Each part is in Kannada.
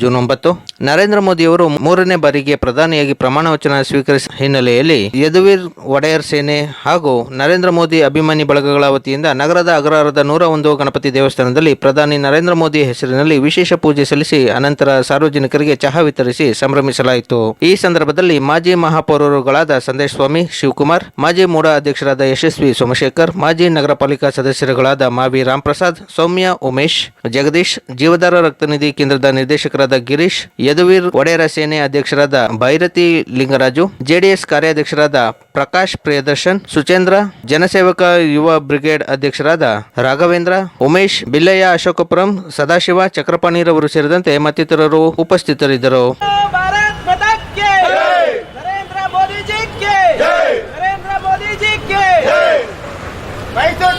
ಜೂನ್ ಒಂಬತ್ತು, ನರೇಂದ್ರ ಮೋದಿಯವರು ಮೂರನೇ ಬಾರಿಗೆ ಪ್ರಧಾನಿಯಾಗಿ ಪ್ರಮಾಣ ವಚನ ಸ್ವೀಕರಿಸಿದ ಹಿನ್ನೆಲೆಯಲ್ಲಿ ಯದುವೀರ್ ಒಡೆಯರ್ ಸೇನೆ ಹಾಗೂ ನರೇಂದ್ರ ಮೋದಿ ಅಭಿಮಾನಿ ಬಳಗಗಳ ವತಿಯಿಂದ ನಗರದ ಅಗ್ರಹಾರದ ನೂರ ಒಂದು ಗಣಪತಿ ದೇವಸ್ಥಾನದಲ್ಲಿ ಪ್ರಧಾನಿ ನರೇಂದ್ರ ಮೋದಿ ಹೆಸರಿನಲ್ಲಿ ವಿಶೇಷ ಪೂಜೆ ಸಲ್ಲಿಸಿ ಅನಂತರ ಸಾರ್ವಜನಿಕರಿಗೆ ಚಹಾ ವಿತರಿಸಿ ಸಂಭ್ರಮಿಸಲಾಯಿತು. ಈ ಸಂದರ್ಭದಲ್ಲಿ ಮಾಜಿ ಮಹಾಪೌರರುಗಳಾದ ಸಂದೇಶ್ ಸ್ವಾಮಿ ಶಿವಕುಮಾರ್, ಮಾಜಿ ಮೂಡ ಅಧ್ಯಕ್ಷರಾದ ಯಶಸ್ವಿ ಸೋಮಶೇಖರ್, ಮಾಜಿ ನಗರ ಪಾಲಿಕಾ ಸದಸ್ಯರುಗಳಾದ ಮಾವಿ ರಾಮ್ಪ್ರಸಾದ್, ಸೌಮ್ಯ ಉಮೇಶ್, ಜಗದೀಶ್ ಜೀವಧಾರ ರಕ್ತನಿಧಿ ಕೇಂದ್ರದ ನಿರ್ದೇಶಕರಾದ ಅಧ್ಯಕ್ಷರಾದ ಗಿರೀಶ್, ಯದುವೀರ್ ಒಡೆಯರ ಸೇನೆ ಅಧ್ಯಕ್ಷರಾದ ಭೈರತಿ ಲಿಂಗರಾಜು, ಜೆಡಿಎಸ್ ಕಾರ್ಯಾಧ್ಯಕ್ಷರಾದ ಪ್ರಕಾಶ್ ಪ್ರಿಯದರ್ಶನ್, ಸುಚೇಂದ್ರ, ಜನಸೇವಕ ಯುವ ಬ್ರಿಗೇಡ್ ಅಧ್ಯಕ್ಷರಾದ ರಾಘವೇಂದ್ರ, ಉಮೇಶ್, ಬಿಲ್ಲಯ್ಯ ಅಶೋಕಪುರಂ, ಸದಾಶಿವ ಚಕ್ರಪಾಣಿರವರು ಸೇರಿದಂತೆ ಮತ್ತಿತರರು ಉಪಸ್ಥಿತರಿದ್ದರು.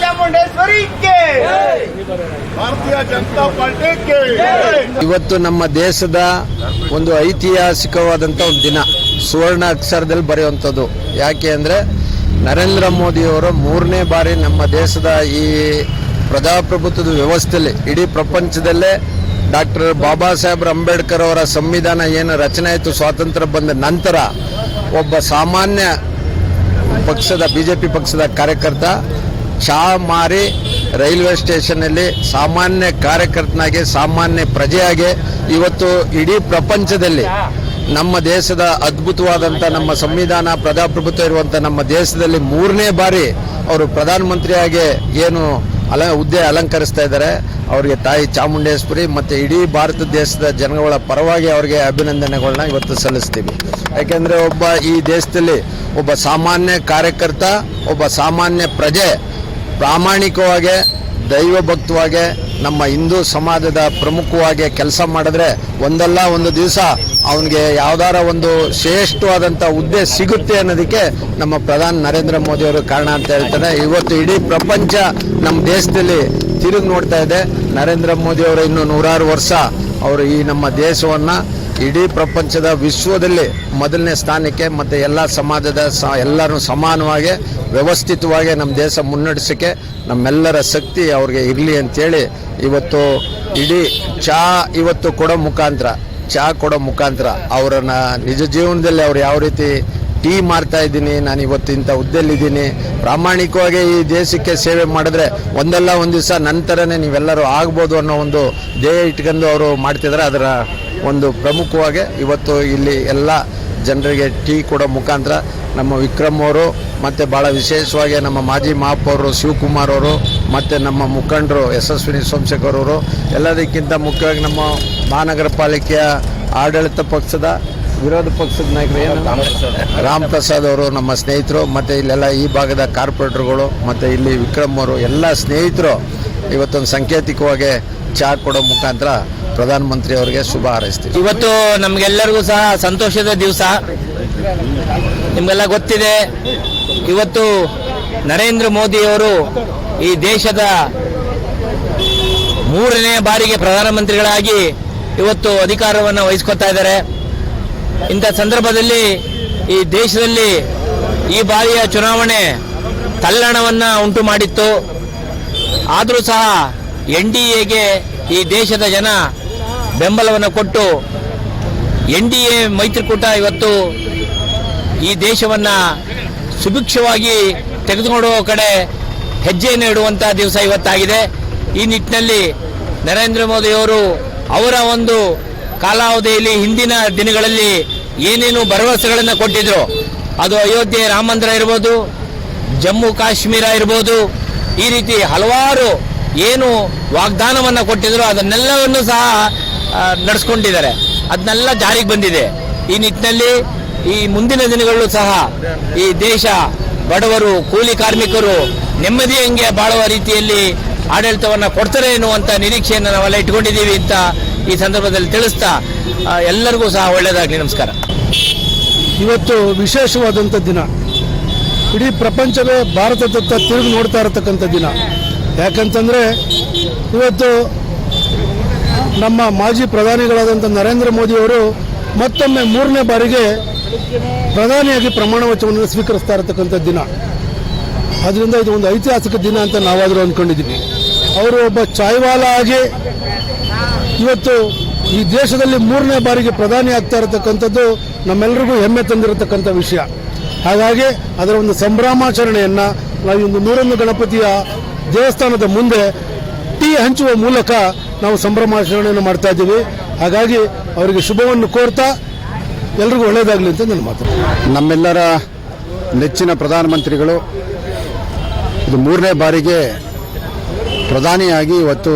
ಚಾಮುಂಡೇಶ್ವರಿ ಭಾರತೀಯ ಜನತಾ ಪಾರ್ಟಿ ಇವತ್ತು ನಮ್ಮ ದೇಶದ ಒಂದು ಐತಿಹಾಸಿಕವಾದಂತ ಒಂದು ದಿನ, ಸುವರ್ಣ ಅಕ್ಷರದಲ್ಲಿ ಬರೆಯುವಂಥದ್ದು. ಯಾಕೆ ಅಂದರೆ ನರೇಂದ್ರ ಮೋದಿಯವರು ಮೂರನೇ ಬಾರಿ ನಮ್ಮ ದೇಶದ ಈ ಪ್ರಜಾಪ್ರಭುತ್ವದ ವ್ಯವಸ್ಥೆಯಲ್ಲಿ, ಇಡೀ ಪ್ರಪಂಚದಲ್ಲೇ ಡಾಕ್ಟರ್ ಬಾಬಾ ಸಾಹೇಬ್ ಅಂಬೇಡ್ಕರ್ ಅವರ ಸಂವಿಧಾನ ಏನು ರಚನೆ ಆಯಿತು, ಸ್ವಾತಂತ್ರ್ಯ ಬಂದ ನಂತರ ಒಬ್ಬ ಸಾಮಾನ್ಯ ಪಕ್ಷದ ಬಿ ಜೆ ಪಿ ಪಕ್ಷದ ಕಾರ್ಯಕರ್ತ ಚಾ ಮಾರಿ ರೈಲ್ವೆ ಸ್ಟೇಷನ್ನಲ್ಲಿ ಸಾಮಾನ್ಯ ಕಾರ್ಯಕರ್ತನಾಗಿ, ಸಾಮಾನ್ಯ ಪ್ರಜೆಯಾಗಿ ಇವತ್ತು ಇಡೀ ಪ್ರಪಂಚದಲ್ಲಿ ನಮ್ಮ ದೇಶದ ಅದ್ಭುತವಾದಂಥ ನಮ್ಮ ಸಂವಿಧಾನ, ಪ್ರಜಾಪ್ರಭುತ್ವ ಇರುವಂಥ ನಮ್ಮ ದೇಶದಲ್ಲಿ ಮೂರನೇ ಬಾರಿ ಅವರು ಪ್ರಧಾನಮಂತ್ರಿಯಾಗಿ ಏನು ಅಲ, ಹುದ್ದೆ ಅಲಂಕರಿಸ್ತಾ ಇದ್ದಾರೆ. ಅವರಿಗೆ ತಾಯಿ ಚಾಮುಂಡೇಶ್ವರಿ ಮತ್ತು ಇಡೀ ಭಾರತ ದೇಶದ ಜನಗಳ ಪರವಾಗಿ ಅವರಿಗೆ ಅಭಿನಂದನೆಗಳನ್ನ ಇವತ್ತು ಸಲ್ಲಿಸ್ತೀವಿ. ಯಾಕೆಂದರೆ ಒಬ್ಬ ಈ ದೇಶದಲ್ಲಿ ಒಬ್ಬ ಸಾಮಾನ್ಯ ಕಾರ್ಯಕರ್ತ, ಒಬ್ಬ ಸಾಮಾನ್ಯ ಪ್ರಜೆ ಪ್ರಾಮಾಣಿಕವಾಗಿ, ದೈವಭಕ್ತವಾಗಿ, ನಮ್ಮ ಹಿಂದೂ ಸಮಾಜದ ಪ್ರಮುಖವಾಗಿ ಕೆಲಸ ಮಾಡಿದ್ರೆ ಒಂದಲ್ಲ ಒಂದು ದಿವಸ ಅವನಿಗೆ ಯಾವ್ದಾರ ಒಂದು ಶ್ರೇಷ್ಠವಾದಂಥ ಹುದ್ದೆ ಸಿಗುತ್ತೆ ಅನ್ನೋದಕ್ಕೆ ನಮ್ಮ ಪ್ರಧಾನಿ ನರೇಂದ್ರ ಮೋದಿ ಅವರು ಕಾರಣ ಅಂತ ಹೇಳ್ತಾರೆ. ಇವತ್ತು ಇಡೀ ಪ್ರಪಂಚ ನಮ್ಮ ದೇಶದಲ್ಲಿ ತಿರುಗಿ ನೋಡ್ತಾ ಇದೆ. ನರೇಂದ್ರ ಮೋದಿ ಅವರು ಇನ್ನು ನೂರಾರು ವರ್ಷ ಅವರು ಈ ನಮ್ಮ ದೇಶವನ್ನು ಇಡೀ ಪ್ರಪಂಚದ ವಿಶ್ವದಲ್ಲಿ ಮೊದಲನೇ ಸ್ಥಾನಕ್ಕೆ ಮತ್ತು ಎಲ್ಲ ಸಮಾಜದ ಸ ಎಲ್ಲರೂ ಸಮಾನವಾಗಿ, ವ್ಯವಸ್ಥಿತವಾಗಿ ನಮ್ಮ ದೇಶ ಮುನ್ನಡೆಸೋಕ್ಕೆ ನಮ್ಮೆಲ್ಲರ ಶಕ್ತಿ ಅವ್ರಿಗೆ ಇರಲಿ ಅಂತೇಳಿ ಇವತ್ತು ಇಡೀ ಚಾ ಇವತ್ತು ಕೊಡೋ ಮುಖಾಂತರ, ಚಾ ಕೊಡೋ ಮುಖಾಂತರ ಅವರನ್ನ ನಿಜ ಜೀವನದಲ್ಲಿ ಅವ್ರು ಯಾವ ರೀತಿ ಟೀ ಮಾಡ್ತಾ ಇದ್ದೀನಿ, ನಾನು ಇವತ್ತು ಇಂಥ ಹುದ್ದೆಲ್ಲಿದ್ದೀನಿ ಪ್ರಾಮಾಣಿಕವಾಗಿ ಈ ದೇಶಕ್ಕೆ ಸೇವೆ ಮಾಡಿದ್ರೆ ಒಂದಲ್ಲ ಒಂದು ದಿವಸ ನಂತರನೇ ನೀವೆಲ್ಲರೂ ಆಗ್ಬೋದು ಅನ್ನೋ ಒಂದು ಧ್ಯೇಯ ಇಟ್ಕೊಂಡು ಅವರು ಮಾಡ್ತಿದ್ರೆ ಅದರ ಒಂದು ಪ್ರಮುಖವಾಗಿ ಇವತ್ತು ಇಲ್ಲಿ ಎಲ್ಲ ಜನರಿಗೆ ಟೀ ಕೊಡೋ ಮುಖಾಂತರ ನಮ್ಮ ವಿಕ್ರಮ್ ಅವರು ಮತ್ತು ಭಾಳ ವಿಶೇಷವಾಗಿ ನಮ್ಮ ಮಾಜಿ ಮಹಾಪೌರರು ಶಿವಕುಮಾರ್ ಅವರು, ಮತ್ತು ನಮ್ಮ ಮುಖಂಡರು ಯಶಸ್ವಿನಿ ಸೋಮಶೇಖರ್ ಅವರು, ಎಲ್ಲದಕ್ಕಿಂತ ಮುಖ್ಯವಾಗಿ ನಮ್ಮ ಮಹಾನಗರ ಪಾಲಿಕೆಯ ಆಡಳಿತ ಪಕ್ಷದ, ವಿರೋಧ ಪಕ್ಷದ ನಾಯಕರು ರಾಮ್ ಪ್ರಸಾದ್ ಅವರು, ನಮ್ಮ ಸ್ನೇಹಿತರು, ಮತ್ತು ಇಲ್ಲೆಲ್ಲ ಈ ಭಾಗದ ಕಾರ್ಪೊರೇಟರ್ಗಳು, ಮತ್ತು ಇಲ್ಲಿ ವಿಕ್ರಮ್ ಅವರು, ಎಲ್ಲ ಸ್ನೇಹಿತರು ಇವತ್ತೊಂದು ಸಾಂಕೇತಿಕವಾಗಿ ಚಹಾ ಕೊಡೋ ಮುಖಾಂತರ ಪ್ರಧಾನಮಂತ್ರಿ ಅವರಿಗೆ ಶುಭ ಹಾರೈಸ್ತೀವಿ. ಇವತ್ತು ನಮಗೆಲ್ಲರಿಗೂ ಸಹ ಸಂತೋಷದ ದಿವಸ. ನಿಮಗೆಲ್ಲ ಗೊತ್ತಿದೆ, ಇವತ್ತು ನರೇಂದ್ರ ಮೋದಿಯವರು ಈ ದೇಶದ ಮೂರನೇ ಬಾರಿಗೆ ಪ್ರಧಾನಮಂತ್ರಿಗಳಾಗಿ ಇವತ್ತು ಅಧಿಕಾರವನ್ನು ವಹಿಸ್ಕೊತಾ ಇದ್ದಾರೆ. ಇಂಥ ಸಂದರ್ಭದಲ್ಲಿ ಈ ದೇಶದಲ್ಲಿ ಈ ಬಾರಿಯ ಚುನಾವಣೆ ತಲ್ಲಣವನ್ನು ಉಂಟು ಮಾಡಿತ್ತು. ಆದರೂ ಸಹ ಎನ್ ಡಿ ಎಗೆ ಈ ದೇಶದ ಜನ ಬೆಂಬಲವನ್ನು ಕೊಟ್ಟು ಎನ್ ಡಿ ಎ ಮೈತ್ರಿಕೂಟ ಇವತ್ತು ಈ ದೇಶವನ್ನು ಸುಭಿಕ್ಷವಾಗಿ ತೆಗೆದುಕೊಂಡು ಕಡೆ ಹೆಜ್ಜೆಯನ್ನು ಇಡುವಂಥ ದಿವಸ ಇವತ್ತಾಗಿದೆ. ಈ ನಿಟ್ಟಿನಲ್ಲಿ ನರೇಂದ್ರ ಮೋದಿಯವರು ಅವರ ಒಂದು ಕಾಲಾವಧಿಯಲ್ಲಿ ಹಿಂದಿನ ದಿನಗಳಲ್ಲಿ ಏನೇನು ಭರವಸೆಗಳನ್ನು ಕೊಟ್ಟಿದ್ರು. ಅದು ಅಯೋಧ್ಯೆ ರಾಮ ಮಂದಿರ ಇರ್ಬೋದು, ಜಮ್ಮು ಕಾಶ್ಮೀರ ಇರ್ಬೋದು, ಈ ರೀತಿ ಹಲವಾರು ಏನು ವಾಗ್ದಾನವನ್ನು ಕೊಟ್ಟಿದ್ರು. ಅದನ್ನೆಲ್ಲವನ್ನು ಸಹ ನಡೆಸ್ಕೊಂಡಿದ್ದಾರೆ. ಅದನ್ನೆಲ್ಲ ಜಾರಿಗೆ ಬಂದಿದೆ. ಈ ನಿಟ್ಟಿನಲ್ಲಿ ಈ ಮುಂದಿನ ದಿನಗಳು ಸಹ ಈ ದೇಶ, ಬಡವರು, ಕೂಲಿ ಕಾರ್ಮಿಕರು ನೆಮ್ಮದಿ ನೆಮ್ಮದಿಯಂಗೆ ಬಾಳುವ ರೀತಿಯಲ್ಲಿ ಆಡಳಿತವನ್ನು ಕೊಡ್ತಾರೆ ಎನ್ನುವಂಥ ನಿರೀಕ್ಷೆಯನ್ನು ನಾವೆಲ್ಲ ಇಟ್ಕೊಂಡಿದ್ದೀವಿ ಅಂತ ಈ ಸಂದರ್ಭದಲ್ಲಿ ತಿಳಿಸ್ತಾ ಎಲ್ಲರಿಗೂ ಸಹ ಒಳ್ಳೆಯದಾಗಲಿ. ನಮಸ್ಕಾರ. ಇವತ್ತು ವಿಶೇಷವಾದಂಥ ದಿನ. ಇಡೀ ಪ್ರಪಂಚವೇ ಭಾರತದತ್ತ ತಿರುಗಿ ನೋಡ್ತಾ ಇರತಕ್ಕಂಥ ದಿನ. ಯಾಕಂತಂದರೆ ಇವತ್ತು ನಮ್ಮ ಮಾಜಿ ಪ್ರಧಾನಿಗಳಾದಂಥ ನರೇಂದ್ರ ಮೋದಿಯವರು ಮತ್ತೊಮ್ಮೆ ಮೂರನೇ ಬಾರಿಗೆ ಪ್ರಧಾನಿಯಾಗಿ ಪ್ರಮಾಣ ವಚನವನ್ನು ಸ್ವೀಕರಿಸ್ತಾ ಇರತಕ್ಕಂಥ ದಿನ. ಅದರಿಂದ ಇದು ಒಂದು ಐತಿಹಾಸಿಕ ದಿನ ಅಂತ ನಾವಾದರೂ ಅಂದ್ಕೊಂಡಿದ್ದೀವಿ ಅವರು ಒಬ್ಬ ಚಾಯ್ವಾಲ ಆಗಿ ಇವತ್ತು ಈ ದೇಶದಲ್ಲಿ ಮೂರನೇ ಬಾರಿಗೆ ಪ್ರಧಾನಿ ಆಗ್ತಾ ಇರತಕ್ಕಂಥದ್ದು ನಮ್ಮೆಲ್ಲರಿಗೂ ಹೆಮ್ಮೆ ತಂದಿರತಕ್ಕಂಥ ವಿಷಯ. ಹಾಗಾಗಿ ಅದರ ಒಂದು ಸಂಭ್ರಮಾಚರಣೆಯನ್ನು ನಾವು ಇಂದು ನೂರೊಂದು ಗಣಪತಿಯ ದೇವಸ್ಥಾನದ ಮುಂದೆ ಟೀ ಹಂಚುವ ಮೂಲಕ ನಾವು ಸಂಭ್ರಮಾಚರಣೆಯನ್ನು ಮಾಡ್ತಾ ಇದ್ದೀವಿ. ಹಾಗಾಗಿ ಅವರಿಗೆ ಶುಭವನ್ನು ಕೋರ್ತಾ ಎಲ್ರಿಗೂ ಒಳ್ಳೆಯದಾಗಲಿ ಅಂತ ನನ್ನ ಮಾತು. ನಮ್ಮೆಲ್ಲರ ನೆಚ್ಚಿನ ಪ್ರಧಾನಮಂತ್ರಿಗಳು ಇದು ಮೂರನೇ ಬಾರಿಗೆ ಪ್ರಧಾನಿಯಾಗಿ ಇವತ್ತು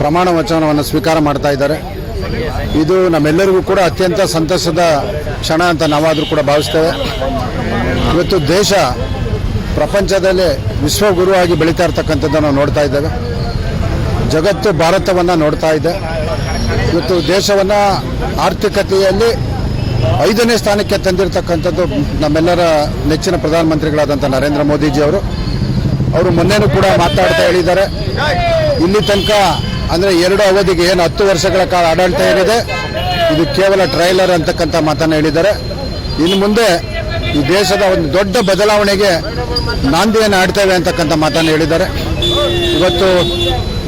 ಪ್ರಮಾಣ ವಚನವನ್ನು ಸ್ವೀಕಾರ ಮಾಡ್ತಾ ಇದ್ದಾರೆ. ಇದು ನಮ್ಮೆಲ್ಲರಿಗೂ ಕೂಡ ಅತ್ಯಂತ ಸಂತಸದ ಕ್ಷಣ ಅಂತ ನಾವಾದರೂ ಕೂಡ ಭಾವಿಸ್ತೇವೆ. ಇವತ್ತು ದೇಶ ಪ್ರಪಂಚದಲ್ಲೇ ವಿಶ್ವಗುರುವಾಗಿ ಬೆಳೀತಾ ಇರ್ತಕ್ಕಂಥದ್ದನ್ನು ನಾವು ನೋಡ್ತಾ ಇದ್ದೇವೆ. ಜಗತ್ತು ಭಾರತವನ್ನು ನೋಡ್ತಾ ಇದೆ. ಇವತ್ತು ದೇಶವನ್ನು ಆರ್ಥಿಕತೆಯಲ್ಲಿ ಐದನೇ ಸ್ಥಾನಕ್ಕೆ ತಂದಿರತಕ್ಕಂಥದ್ದು ನಮ್ಮೆಲ್ಲರ ನೆಚ್ಚಿನ ಪ್ರಧಾನಮಂತ್ರಿಗಳಾದಂಥ ನರೇಂದ್ರ ಮೋದಿಜಿ ಅವರು. ಅವರು ಮೊನ್ನೆನೂ ಕೂಡ ಮಾತಾಡ್ತಾ ಹೇಳಿದ್ದಾರೆ. ಇಲ್ಲಿ ತನಕ ಅಂದರೆ ಎರಡು ಅವಧಿಗೆ ಏನು ಹತ್ತು ವರ್ಷಗಳ ಕಾಲ ಆಡಳಿತ ಏನಿದೆ, ಇದು ಕೇವಲ ಟ್ರೈಲರ್ ಅಂತಕ್ಕಂಥ ಮಾತನ್ನು ಹೇಳಿದ್ದಾರೆ. ಇನ್ನು ಮುಂದೆ ಈ ದೇಶದ ಒಂದು ದೊಡ್ಡ ಬದಲಾವಣೆಗೆ ನಾಂದಿಯನ್ನು ಆಡ್ತೇವೆ ಅಂತಕ್ಕಂಥ ಮಾತನ್ನು ಹೇಳಿದ್ದಾರೆ. ಇವತ್ತು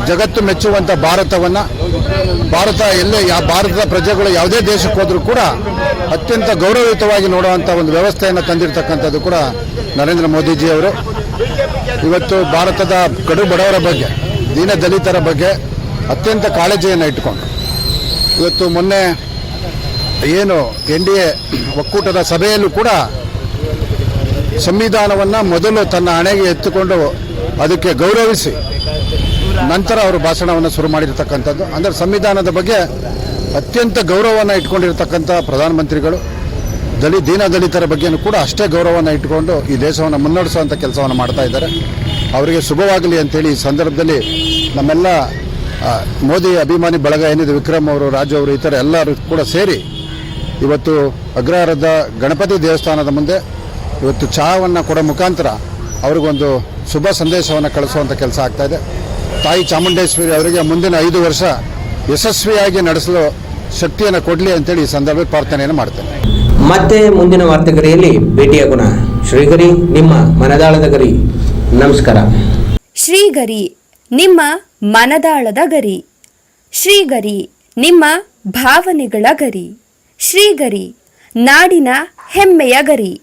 ಜಗತ್ತು ಮೆಚ್ಚುವಂಥ ಭಾರತವನ್ನು, ಭಾರತ ಎಲ್ಲೇ, ಯಾ ಭಾರತದ ಪ್ರಜೆಗಳು ಯಾವುದೇ ದೇಶಕ್ಕೆ ಹೋದರೂ ಕೂಡ ಅತ್ಯಂತ ಗೌರವಯುತವಾಗಿ ನೋಡುವಂಥ ಒಂದು ವ್ಯವಸ್ಥೆಯನ್ನು ತಂದಿರತಕ್ಕಂಥದ್ದು ಕೂಡ ನರೇಂದ್ರ ಮೋದಿಜಿ ಅವರು ಇವತ್ತು ಭಾರತದ ಕಡು ಬಡವರ ಬಗ್ಗೆ, ದೀನ ದಲಿತರ ಬಗ್ಗೆ ಅತ್ಯಂತ ಕಾಳಜಿಯನ್ನು ಇಟ್ಟುಕೊಂಡು, ಇವತ್ತು ಮೊನ್ನೆ ಏನು ಎನ್ ಡಿ ಎ ಒಕ್ಕೂಟದ ಸಭೆಯಲ್ಲೂ ಕೂಡ ಸಂವಿಧಾನವನ್ನು ಮೊದಲು ತನ್ನ ಹಣೆಗೆ ಎತ್ತುಕೊಂಡು ಅದಕ್ಕೆ ಗೌರವಿಸಿ ನಂತರ ಅವರು ಭಾಷಣವನ್ನು ಶುರು ಮಾಡಿರ್ತಕ್ಕಂಥದ್ದು. ಅಂದರೆ ಸಂವಿಧಾನದ ಬಗ್ಗೆ ಅತ್ಯಂತ ಗೌರವವನ್ನು ಇಟ್ಕೊಂಡಿರ್ತಕ್ಕಂಥ ಪ್ರಧಾನಮಂತ್ರಿಗಳು ದಲಿ ದೀನ ದಲಿತರ ಬಗ್ಗೆನೂ ಕೂಡ ಅಷ್ಟೇ ಗೌರವವನ್ನು ಇಟ್ಟುಕೊಂಡು ಈ ದೇಶವನ್ನು ಮುನ್ನಡೆಸುವಂಥ ಕೆಲಸವನ್ನು ಮಾಡ್ತಾ ಇದ್ದಾರೆ. ಅವರಿಗೆ ಶುಭವಾಗಲಿ ಅಂತೇಳಿ ಈ ಸಂದರ್ಭದಲ್ಲಿ ನಮ್ಮೆಲ್ಲ ಮೋದಿ ಅಭಿಮಾನಿ ಬಳಗ ಏನಿದೆ, ವಿಕ್ರಮ್ ಅವರು, ರಾಜು ಅವರು, ಈ ಥರ ಎಲ್ಲರೂ ಕೂಡ ಸೇರಿ ಇವತ್ತು ಅಗ್ರಹಾರದ ಗಣಪತಿ ದೇವಸ್ಥಾನದ ಮುಂದೆ ಇವತ್ತು ಚಹಾವನ್ನು ಕೊಡೋ ಮುಖಾಂತರ ಅವ್ರಿಗೊಂದು ಶುಭ ಸಂದೇಶವನ್ನು ಕಳಿಸುವಂಥ ಕೆಲಸ ಆಗ್ತಾ ಇದೆ. ತಾಯಿ ಚಾಮುಂಡೇಶ್ವರಿ ಅವರಿಗೆ ಮುಂದಿನ ಐದು ವರ್ಷ ಯಶಸ್ವಿಯಾಗಿ ನಡೆಸಲು ಶಕ್ತಿಯನ್ನು ಕೊಡಲಿ ಅಂತೇಳಿ ಈ ಸಂದರ್ಭದಲ್ಲಿ ಪ್ರಾರ್ಥನೆಯನ್ನು ಮಾಡ್ತೇನೆ. ಮತ್ತೆ ಮುಂದಿನ ವಾರ್ತೆಗರಿಯಲ್ಲಿ ಭೇಟಿಯಾಗೋಣ ಶ್ರೀಗರಿ ನಿಮ್ಮ ಮನದಾಳದ ಗರಿ. ನಮಸ್ಕಾರ. ಶ್ರೀಗರಿ ನಿಮ್ಮ ಮನದಾಳದ ಗರಿ. ಶ್ರೀಗರಿ ನಿಮ್ಮ ಭಾವನೆಗಳ ಗರಿ. ಶ್ರೀಗರಿ ನಾಡಿನ ಹೆಮ್ಮೆಯ ಗರಿ.